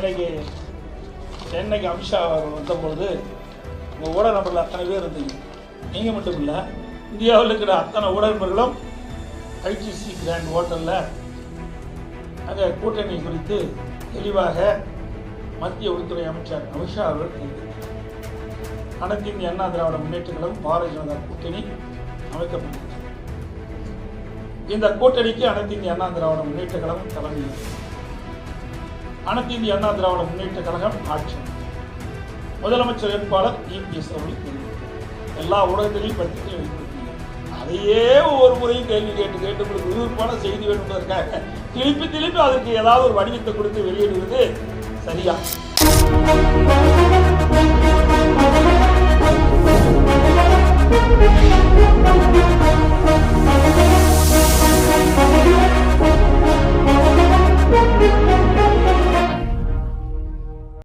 சென்னைக்கு சென்னைக்கு அமித்ஷா வந்தபொழுது உங்கள் ஊடக நபர்கள் அத்தனை பேர் இருந்தீங்க. நீங்கள் மட்டும் இல்லை இந்தியாவில் இருக்கிற அத்தனை ஊடக நபர்களும் ஐடிசி கிராண்ட் ஹோட்டலில் அங்கே கூட்டணி குறித்து தெளிவாக மத்திய உள்துறை அமைச்சர் அமித்ஷா அவர்கள் தெரிவித்தார் அனைத்து இந்திய அண்ணா திராவிட முன்னேற்றங்களும் பாரதிய ஜனதா கூட்டணி அமைக்கப்பட்டது இந்த கூட்டணிக்கு அனைத்து இந்திய அண்ணா திராவிட முன்னேற்றங்களும் தலைமையில் அனைத்து இந்திய அண்ணா திராவிட முன்னேற்ற கழகம் ஆட்சி. முதலமைச்சர் வேட்பாளர் இபிஎஸ் அவர்கள் எல்லா ஊடகத்திலையும் படித்து அதையே ஒவ்வொரு முறையும் கேள்வி கேட்டு கேட்டு உங்களுக்கு விறுவிறுப்பான செய்தி வேண்டும் திருப்பி திருப்பி அதற்கு ஏதாவது ஒரு வடிவத்தை கொடுத்து வெளியிடுவது சரியா?